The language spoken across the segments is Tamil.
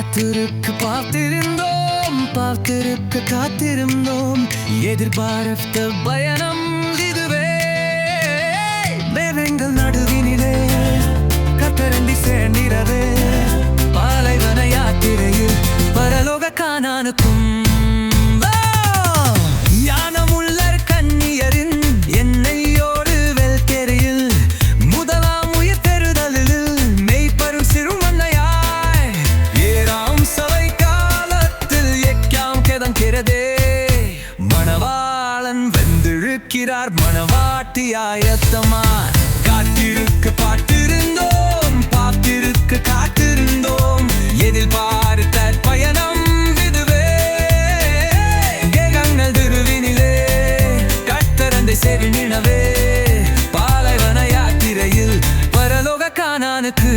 காத்திருக்க பார்த்திருந்தோம் பார்த்திருக்க காத்திருந்தோம். எதிர்பார்த்த பயணம் இதுவே. வேதங்கள் நடுவினிலே கத்தரண்டி சேர்ந்திரவே பாலைவன யாத்திரையில் பரலோக காணானுக்கும் இருக்கிறார் மனவாட்டி ஆயத்தமா காத்திருக்க பார்த்திருந்தோம் பார்த்திருக்க காத்திருந்தோம். எதில் பார்த்த பயணம் இதுவே. கேகங்கள் திருவினிலே கட்டரந்தை செறினினவே பாலைவன யாத்திரையில் பரலோக காணானுக்கு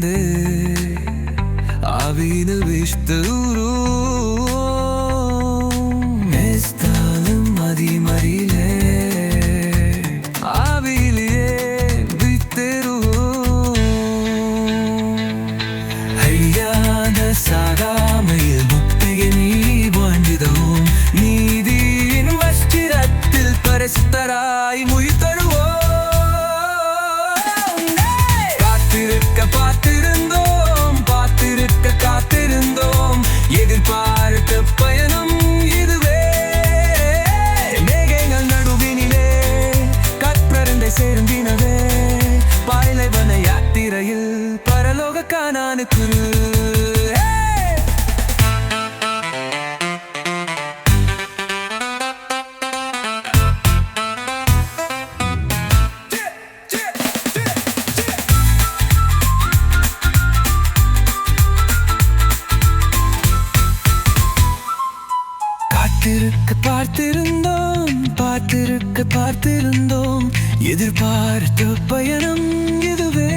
கணைந்து ஆவியில் விஷ்தூரோ மேஸ்தாலும் மதிமறிலே ஆவியிலே வித்தருவோ ஐயான சாகாமையில் முக்தியை நீ வாழ்ந்திடவும் நீதியின் வஸ்திரத்தில் பரிசுத்தராய் முய் தருவோம் காத்திருக்க பரலோக காணானுக்கு காத்திருக்க பார்த்திருந்தோம் பார்த்திருக்க பார்த்திருந்தோம். எதிர்பார்த்த பயணம் இதுவே.